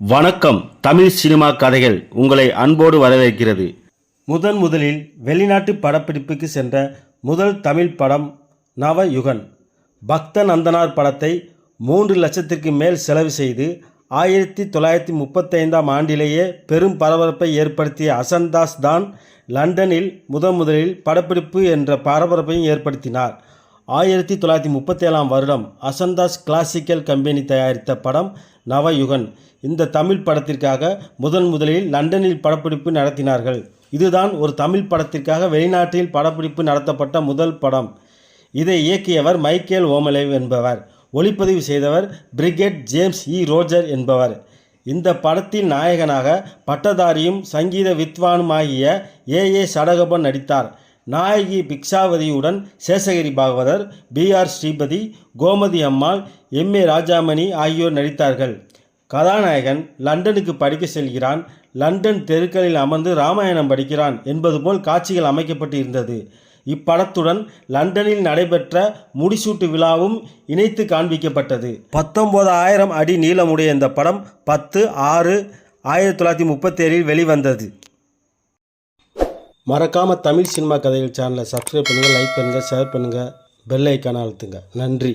வணக்கம் தமிழ் சினிமா கதைகள் உங்களை அன்போடு வரவேற்கிறது. முதன் முதலில் வெளிநாட்டு படப்பிடிப்புக்கு சென்ற முதல் தமிழ் படம் நவயுகன். பக்த நந்தனார் படத்தை மூன்று லட்சத்திற்கு மேல் செலவு செய்து ஆயிரத்தி தொள்ளாயிரத்தி முப்பத்தைந்தாம் ஆண்டிலேயே பெரும் பரபரப்பை ஏற்படுத்திய அசன்தாஸ் தான் லண்டனில் முதன் முதலில் படப்பிடிப்பு என்ற பரபரப்பையும் ஏற்படுத்தினார். ஆயிரத்தி தொள்ளாயிரத்தி முப்பத்தேழாம் வருடம் அசந்தாஸ் கிளாசிக்கல் கம்பெனி தயாரித்த படம் நவயுகன். இந்த தமிழ் படத்திற்காக முதன் முதலில் லண்டனில் படப்பிடிப்பு நடத்தினார்கள். இதுதான் ஒரு தமிழ் படத்திற்காக வெளிநாட்டில் படப்பிடிப்பு நடத்தப்பட்ட முதல் படம். இதை இயக்கியவர் மைக்கேல் ஓமலேவ் என்பவர். ஒளிப்பதிவு செய்தவர் பிரிகேட் ஜேம்ஸ் இ. ரோஜர் என்பவர். இந்த படத்தின் நாயகனாக பட்டதாரியும் சங்கீத வித்வானுமாகிய ஏ. ஏ. சடகோபன் நடித்தார். நாயகி பிக்ஷாவதியுடன் Seshagiri Bhagavathar P R Sripathi Gomathi Ammal M A Rajamani ஆகியோர் நடித்தார்கள். கதாநாயகன் லண்டனுக்கு படிக்க செல்கிறான். லண்டன் தெருக்களில் அமர்ந்து ராமாயணம் படிக்கிறான் என்பது போல் காட்சிகள் அமைக்கப்பட்டு இருந்தது இப்படத்துடன் லண்டனில் நடைபெற்ற முடிசூட்டு விழாவும் இணைத்து காண்பிக்கப்பட்டது. பத்தொன்பதாயிரம் அடி நீளமுடைய இந்த படம் பத்து ஆறு ஆயிரத்தி தொள்ளாயிரத்தி முப்பத்தேழில் வெளிவந்தது. மறக்காமல் தமிழ் சினிமா கதைகள் சேனலை சப்ஸ்கிரைப் பண்ணுங்கள் லைக் பண்ணுங்கள் ஷேர் பண்ணுங்கள் பெல் ஐக்கானை அழுத்துங்க. நன்றி.